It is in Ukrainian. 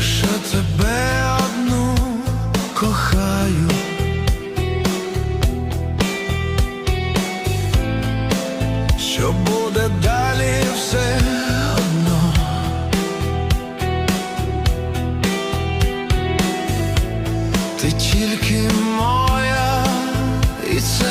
лише тебе одну кохаю. Що буде далі все одно? Ти тільки моя і це.